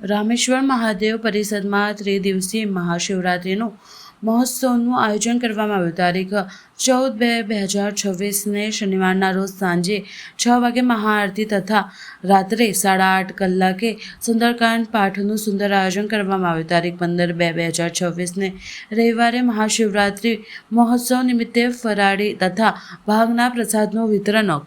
રામેશ્વર મહાદેવ પરિષદમાં ત્રિદિવસીય મહાશિવરાત્રિનું મહોત્સવનું આયોજન કરવામાં આવ્યું. તારીખ ચૌદ બે બે હજાર છવ્વીસને શનિવારના રોજ સાંજે છ વાગે મહાઆરતી તથા રાત્રે સાડા આઠ કલાકે સુંદરકાંડ પાઠનું સુંદર આયોજન કરવામાં આવ્યું. તારીખ પંદર બે બે હજાર છવ્વીસને રવિવારે મહાશિવરાત્રિ મહોત્સવ નિમિત્તે ફરાળી તથા ભાગના પ્રસાદનું વિતરણ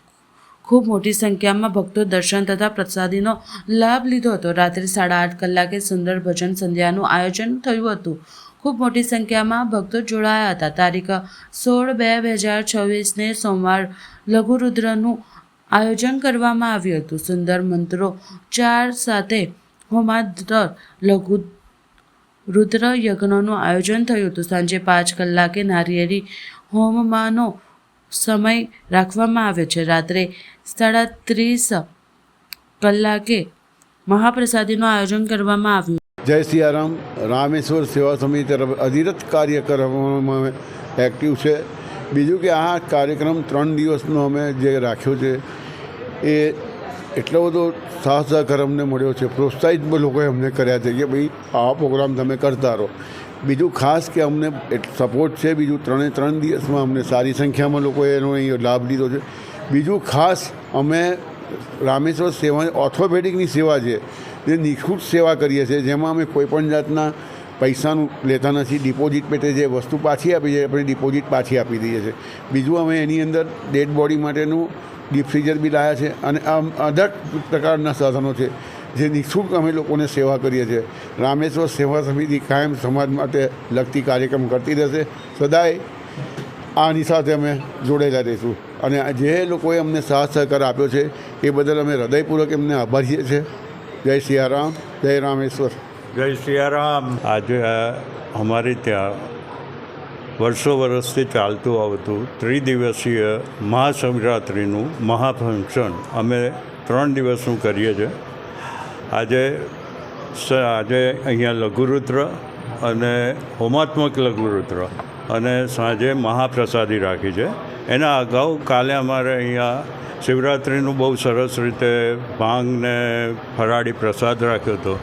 ખૂબ મોટી સંખ્યામાં ભક્તો દર્શન તથા પ્રસાદીનો લાભ લીધો હતો. રાત્રે સાડા આઠ કલાકે સુંદર ભજન સંધ્યાનું આયોજન થયું હતું. ખૂબ મોટી સંખ્યામાં ભક્તો જોડાયા હતા. તારીખ સોળ બે બે હજાર છવ્વીસને સોમવાર લઘુરુદ્રનું આયોજન કરવામાં આવ્યું હતું. સુંદર મંત્રો ચાર સાથે હોમાદ્ર લઘુ રુદ્ર યજ્ઞનું આયોજન થયું હતું. સાંજે પાંચ કલાકે નારિયેળી હોમમાંનો સમય રાખવામાં આવ્યો છે. રાત્રે સાડા ત્રીસ કલાકે મહાપ્રસાદીનું આયોજન કરવામાં આવ્યું. જય સિયારામ રામેશ્વર સેવા સમિતિ તરફ અધિરત કાર્ય કરવામાં એક્ટિવ છે. બીજું કે આ કાર્યક્રમ ત્રણ દિવસનો અમે જે રાખ્યો છે, એ એટલો બધો સાથ સહકાર અમને મળ્યો છે. પ્રોત્સાહિત લોકોએ અમને કર્યા છે કે ભાઈ આ પ્રોગ્રામ તમે કરતા રહો. બીજું ખાસ કે અમને સપોર્ટ છે, બીજું ત્રણે ત્રણ દિવસમાં અમને સારી સંખ્યામાં લોકોએ એનો લાભ લીધો છે. બીજું ખાસ અમે રામેશ્વર સેવા ઓર્થોપેડિકની સેવા છે, જે નિઃશુલ્ક સેવા કરીએ છીએ, જેમાં અમે કોઈપણ જાતના પૈસાનું લેતા નથી. ડિપોઝિટ પેટે જે વસ્તુ પાછી આપી છે, આપણે ડિપોઝિટ પાછી આપી દઈએ છીએ. બીજું અમે એની અંદર ડેડ બોડી માટેનું ડીપ ફ્રીઝર બી લાવ્યા છે અને આમ અધર પ્રકારના સાધનો છે. જે નિઃશુલ્ક અમે લોકોને સેવા કરીએ છીએ. રામેશ્વર સેવા સમિતિ કાયમ સમાજ માટે લગતી કાર્યક્રમ કરતી રહેશે. સદાય આની સાથે અમે જોડેલા રહીશું. અને આ જે લોકોએ અમને સાથ સહકાર આપ્યો છે એ બદલ અમે હૃદયપૂર્વક એમને આભારીએ છીએ. જય સિયારામ જય રામેશ્વર. જય સિયારામ. આજે આ અમારે ત્યાં વર્ષો વર્ષથી ચાલતું આવતું ત્રિદિવસીય મહાશિવરાત્રિનું મહાફંક્શન અમે ત્રણ દિવસનું કરીએ છીએ. આજે આજે અહીંયા લઘુરુદ્ર અને હોમાત્મક લઘુરુદ્ર અને સાંજે મહાપ્રસાદી રાખી છે. એના અગાઉ કાલે અમારે અહીંયા શિવરાત્રિનું બહુ સરસ રીતે ભાંગ ને ફરાળી પ્રસાદ રાખ્યો હતો.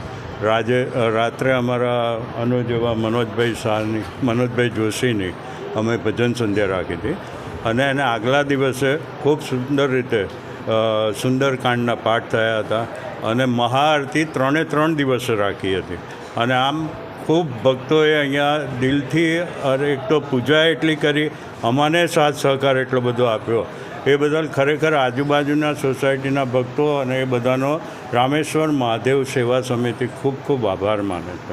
રાજે રાત્રે અમારા અનુજ એવા મનોજભાઈ શાહની મનોજભાઈ જોશીની અમે ભજન સંધ્યા રાખી હતી. અને એને આગલા દિવસે ખૂબ સુંદર રીતે સુંદરકાંડના પાઠ થયા હતા અને મહાઆરતી ત્રણે ત્રણ દિવસે રાખી હતી. અને આમ ખૂબ ભક્તોએ અહીંયા દિલથી, અરે એક તો પૂજા એટલી કરી, અમાને સાથ સહકાર એટલો બધો આપ્યો. એ બદલ ખરેખર આજુબાજુના સોસાયટીના ભક્તો અને એ બધાનો રામેશ્વર મહાદેવ સેવા સમિતિ ખૂબ ખૂબ આભાર માને છે.